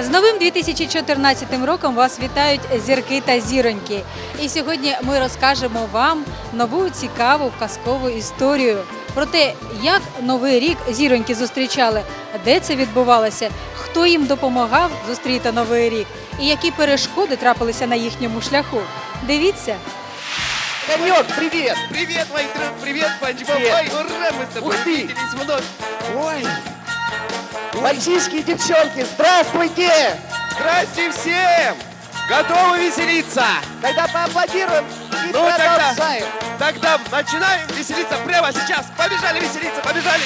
З новим 2014 роком вас вітають зірки та зіроньки. І сьогодні ми розкажемо вам нову цікаву казкову історію про те, як новий рік зіроньки зустрічали, де це відбувалося, хто їм допомагав зустріти новий рік і які перешкоди трапилися на їхньому шляху. Дивіться. Конек, привет! Привет, друг, привет, Панч ура, мы с тобой Ух ты. вновь. Ой! Мальчишки и девчонки, здравствуйте! Здрасте всем! Готовы веселиться? Тогда поаплодируем и Ну, тогда. продолжаем. Тогда начинаем веселиться прямо сейчас. Побежали веселиться, побежали!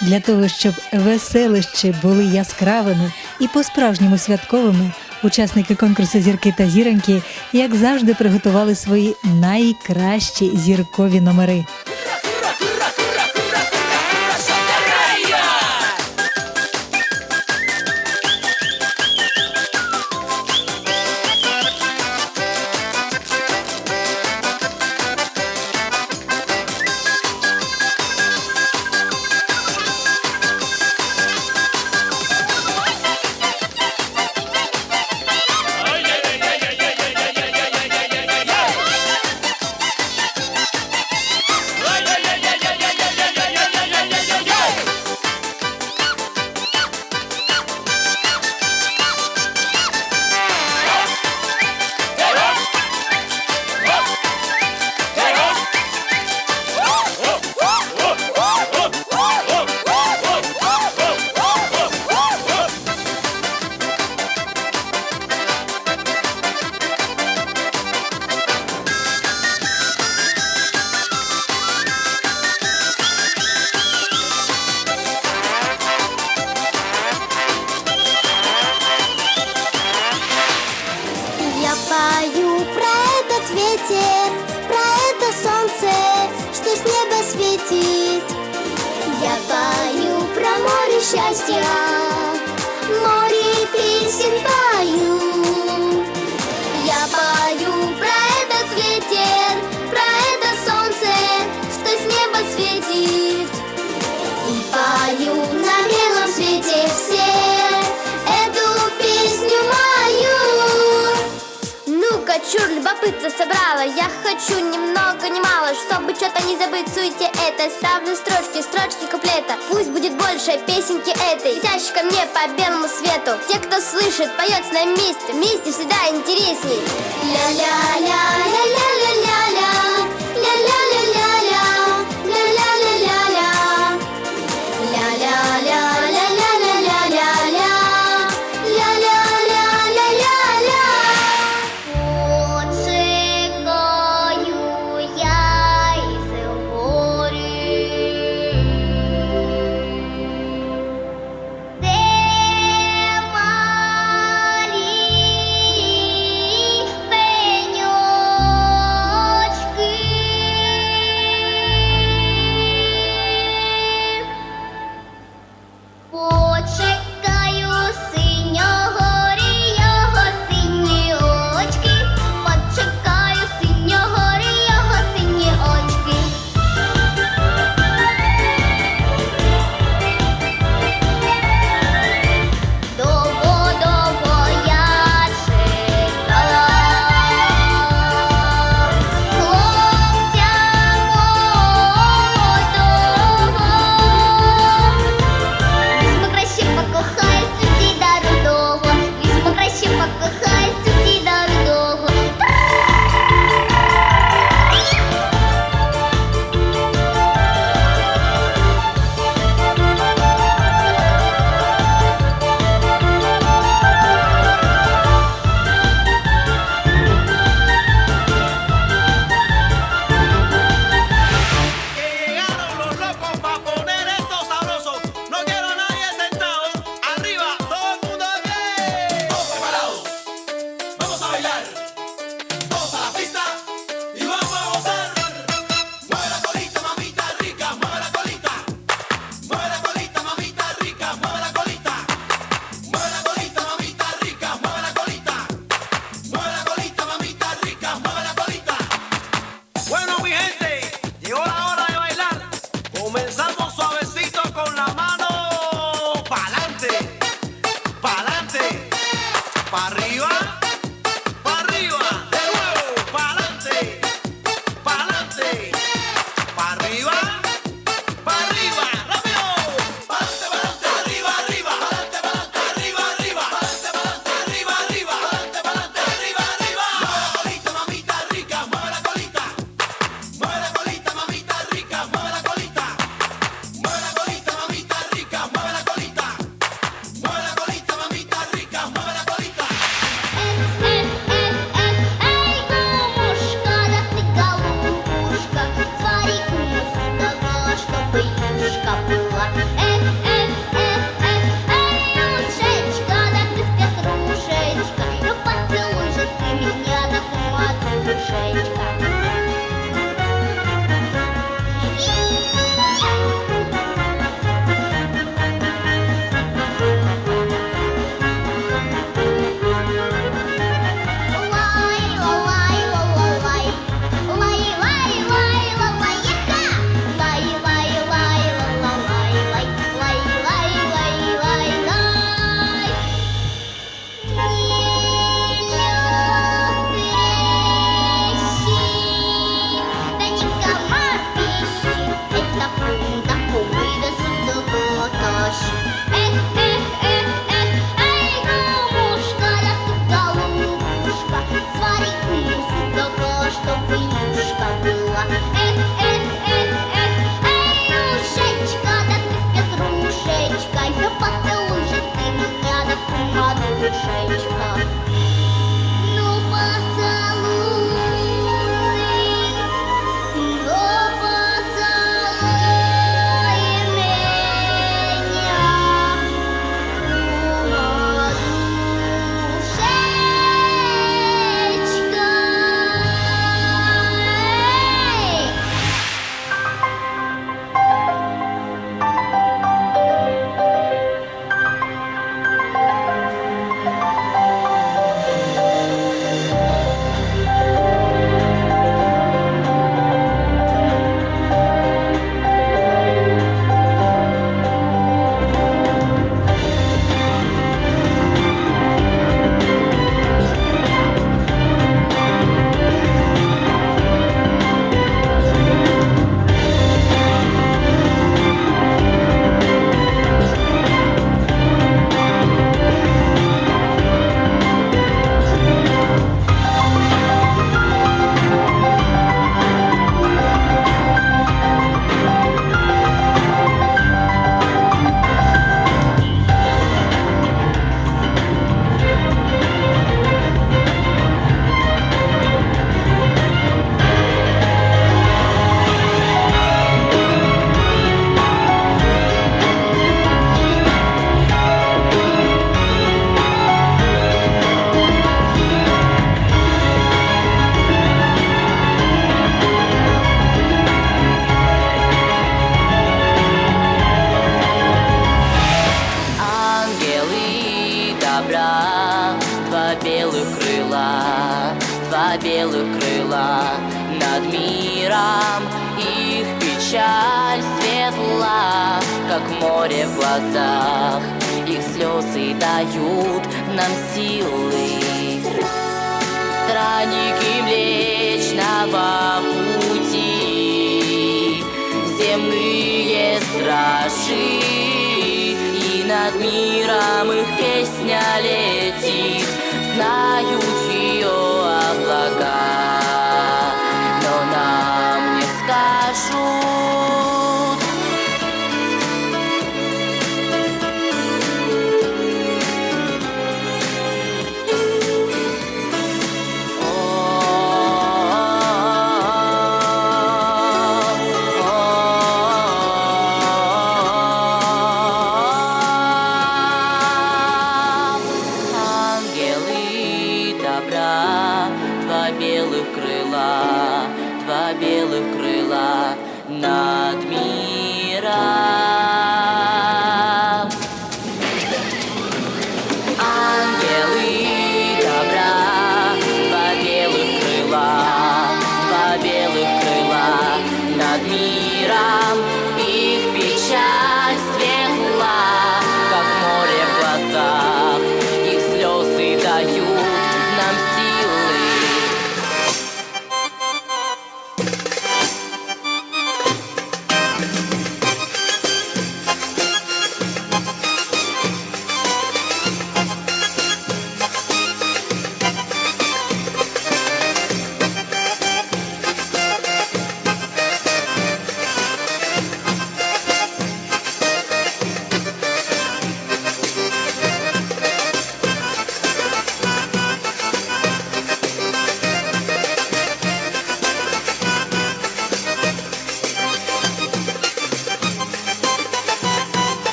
Для того, щоб веселищі були яскравими і по-справжньому святковими, учасники конкурсу зірки та зіроньки, як завжди, приготували свої найкращі зіркові номери. Любопытно собрала. Я хочу ни много ни мало Чтобы что-то не забыть суете этой. Ставлю строчки, строчки куплета. Пусть будет больше песенки этой. Летящей ко мне по белому свету. Те, кто слышит, поет с нами вместе. Всегда интересней. Ля-ля-ля-ля-ля-ля-ля-ля Ля-ля-ля-ля-ля глазах. Их слезы дают нам силы. Странники Млечного пути. Земные стражи. И над миром их песня лет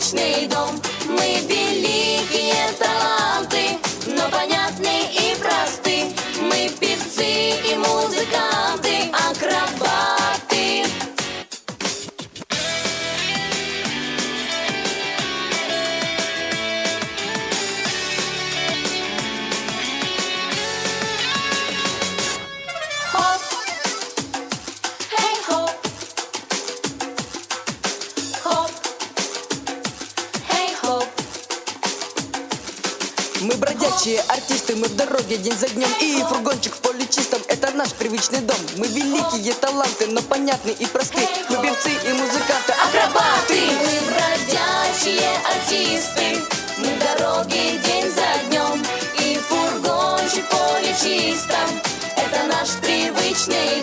привычный дом Мы великие Бродячие артисты, мы в дороге день за днем. И фургончик в поле чистом, это наш привычный дом. Мы великие таланты, но понятны и просты. Мы певцы и музыканты, Акробаты, мы бродячие артисты Мы в дороге день за днем. И фургончик в поле чистом Это наш привычный